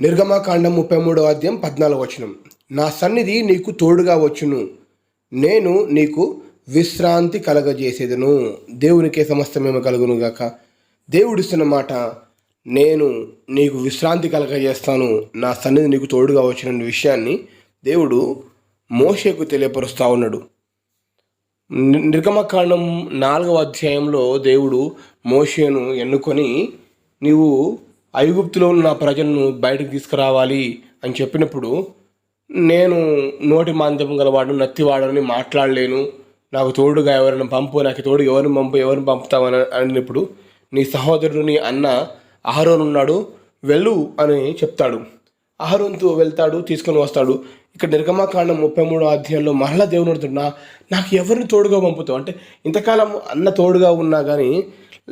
నిర్గమాకాండం ముప్పై మూడో అధ్యాయం పద్నాలుగు వచనం. నా సన్నిధి నీకు తోడుగా వచ్చును. నేను నీకు విశ్రాంతి కలగజేసేదను. దేవునికే సమస్తమేమో కలుగును గాక. దేవుడిస్తున్న మాట నేను నీకు విశ్రాంతి కలగజేస్తాను. నా సన్నిధి నీకు తోడుగా వచ్చిన విషయాన్ని దేవుడు మోషకు తెలియపరుస్తూ ఉన్నాడు. నిర్గమకాండం నాలుగవ అధ్యాయంలో దేవుడు మోషేను ఎన్నుకొని నీవు ఐగుప్తులో ఉన్న ప్రజలను బయటకు తీసుకురావాలి అని చెప్పినప్పుడు నేను నోటి మాంద్యం గలవాడు నత్తివాడని మాట్లాడలేను. నాకు తోడుగా ఎవరైనా పంపు నాకు తోడు ఎవరిని పంపు ఎవరిని పంపుతామని అన్నప్పుడు నీ సహోదరుడు నీ అన్న అహరోన్ ఉన్నాడు వెళ్ళు అని చెప్తాడు. అహరోన్తో వెళ్తాడు తీసుకొని వస్తాడు. ఇక్కడ నిర్గమాకాండం ముప్పై మూడో అధ్యాయంలో మరలా దేవుని అడుగుతున్నా నాకు ఎవరిని తోడుగా పంపుతావు? అంటే ఇంతకాలం అన్న తోడుగా ఉన్నా కానీ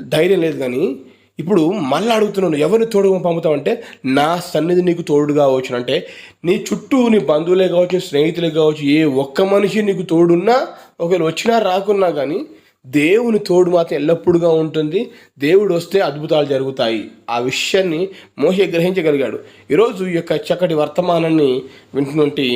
ధైర్యం లేదు కానీ ఇప్పుడు మళ్ళీ అడుగుతున్నాను ఎవరిని తోడుగా పంపుతావు అంటే నా సన్నిధి నీకు తోడుగా కావచ్చు. అంటే నీ చుట్టూ నీ బంధువులే కావచ్చు స్నేహితులే కావచ్చు ఏ ఒక్క మనిషి నీకు తోడున్నా ఒకవేళ వచ్చినా రాకున్నా కానీ దేవుని తోడు మాత్రం ఎల్లప్పుడుగా ఉంటుంది. దేవుడు వస్తే అద్భుతాలు జరుగుతాయి. ఆ విషయాన్ని మోసే గ్రహించగలిగాడు. ఈరోజు ఈ యొక్క చక్కటి వర్తమానాన్ని వింటున్నట్టు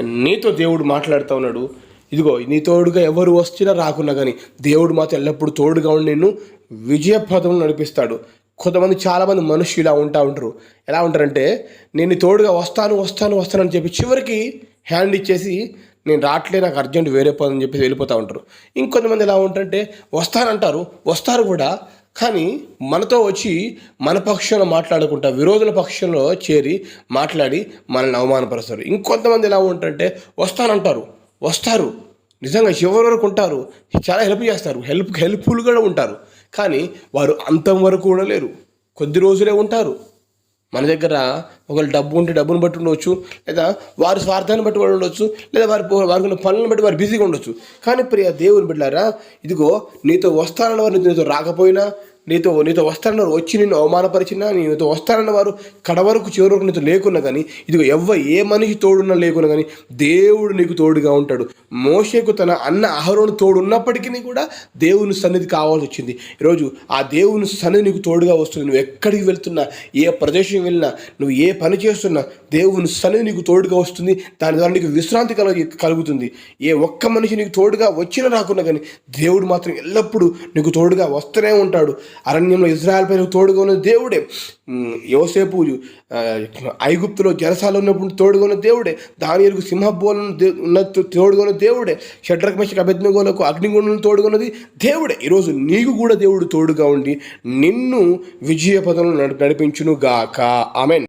నీతో దేవుడు మాట్లాడుతూ ఉన్నాడు. ఇదిగో నీ తోడుగా ఎవరు వచ్చినా రాకున్నా కానీ దేవుడు మాత్రం ఎల్లప్పుడూ తోడుగా ఉండి నిన్ను విజయపథం నడిపిస్తాడు. కొంతమంది చాలామంది మనుషులు ఇలా ఉంటా ఉంటారు. ఎలా ఉంటారంటే నేను తోడుగా వస్తాను వస్తాను వస్తాను అని చెప్పి చివరికి హ్యాండ్ ఇచ్చేసి నేను రావట్లే నాకు అర్జెంట్ వేరే పని అని చెప్పి వెళ్ళిపోతూ ఉంటారు. ఇంకొంతమంది ఎలా ఉంటారంటే వస్తానంటారు వస్తారు కూడా. కానీ మనతో వచ్చి మన పక్షంలో మాట్లాడుకుంటా విరోధుల పక్షంలో చేరి మాట్లాడి మనల్ని అవమానపరుస్తారు. ఇంకొంతమంది ఎలా ఉంటారంటే వస్తానంటారు. వస్తారు. నిజంగా చివరి వరకు ఉంటారు. చాలా హెల్ప్ చేస్తారు. హెల్ప్ హెల్ప్ఫుల్ కూడా ఉంటారు. కానీ వారు అంతం వరకు కూడా లేరు కొద్ది రోజులే ఉంటారు. మన దగ్గర ఒకళ్ళు డబ్బు ఉంటే డబ్బును బట్టి ఉండవచ్చు లేదా వారి స్వార్థాన్ని బట్టి వాడు ఉండొచ్చు. లేదా వారి వారికి పనులను బట్టి వారు బిజీగా ఉండొచ్చు. కానీ ప్రియ దేవుని బిడ్డారా ఇదిగో నీతో వస్తానన్న వారు నీతో రాకపోయినా నీతో నీతో వస్తానన్న వారు వచ్చి నిన్ను అవమానపరిచినా నీతో వస్తానన్న వారు కడవరకు చివరి నీతో లేకున్నా కానీ ఇదిగో ఎవ్వ ఏ మనిషి తోడున్నా లేకున్నా కానీ దేవుడు నీకు తోడుగా ఉంటాడు. మోషేకు తన అన్న అహరోను తోడు ఉన్నప్పటికీ కూడా దేవుని సన్నిధి కావాల్సి వచ్చింది. ఈరోజు ఆ దేవుని సన్నిధి నీకు తోడుగా వస్తుంది. నువ్వు ఎక్కడికి వెళ్తున్నా ఏ ప్రదేశం వెళ్ళినా నువ్వు ఏ పని చేస్తున్నా దేవుని సన్నిధి నీకు తోడుగా వస్తుంది. దాని ద్వారా నీకు విశ్రాంతి కలుగు కలుగుతుంది. ఏ ఒక్క మనిషి నీకు తోడుగా వచ్చినా రాకున్నా కానీ దేవుడు మాత్రం ఎల్లప్పుడూ నీకు తోడుగా వస్తూనే ఉంటాడు. అరణ్యంలో ఇజ్రాయల్ పేరు తోడుగా దేవుడే. యోసేపు ఐగుప్తులో జరసాలు ఉన్నప్పుడు తోడుగా దేవుడే. దేవుడే దానియలకు సింహబోలను ఉన్న తోడుగొన్న దేవుడే. షడ్రక్ మెషక్ అభిజ్ఞగోలకు అగ్నిగుణులను తోడుగా దేవుడే. ఈరోజు నీకు కూడా దేవుడు తోడుగా ఉండి నిన్ను విజయ పదంలో నడిపించును గాక ఆమెన్.